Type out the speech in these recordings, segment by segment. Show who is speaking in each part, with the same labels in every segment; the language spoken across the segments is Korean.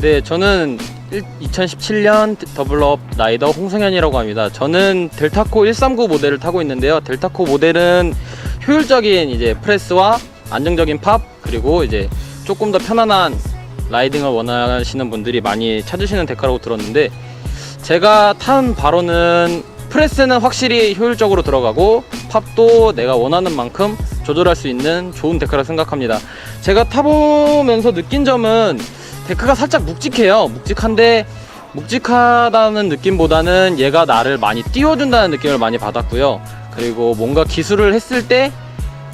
Speaker 1: 네, 저는 2017년 더블업 라이더 홍승현이라고 합니다. 저는 델타코 139 모델을 타고 있는데요. 델타코 모델은 효율적인 이제 프레스와 안정적인 팝 그리고 이제 조금 더 편안한 라이딩을 원하시는 분들이 많이 찾으시는 데카라고 들었는데 제가 탄 바로는 프레스는 확실히 효율적으로 들어가고 팝도 내가 원하는 만큼 조절할 수 있는 좋은 데카라 생각합니다. 제가 타보면서 느낀 점은 데크가 살짝 묵직해요. 묵직한데 묵직하다는 느낌보다는 얘가 나를 많이 띄워준다는 느낌을 많이 받았고요. 그리고 뭔가 기술을 했을 때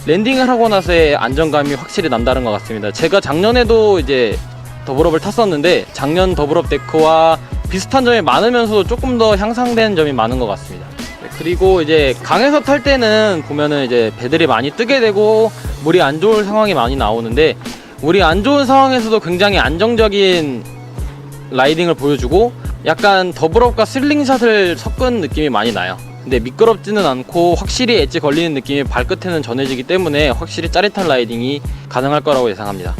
Speaker 1: 랜딩을 하고 나서의 안정감이 확실히 남다른 것 같습니다. 제가 작년에도 이제 더블업을 탔었는데 작년 더블업 데크와 비슷한 점이 많으면서도 조금 더 향상된 점이 많은 것 같습니다. 네, 그리고 이제 강에서 탈 때는 보면은 이제 배들이 많이 뜨게 되고 물이 안 좋을 상황이 많이 나오는데 물이 안 좋은 상황에서도 굉장히 안정적인 라이딩을 보여주고 약간 더블업과 슬링샷을 섞은 느낌이 많이 나요. 근데 미끄럽지는 않고 확실히 엣지 걸리는 느낌이 발끝에는 전해지기 때문에 확실히 짜릿한 라이딩이 가능할 거라고 예상합니다.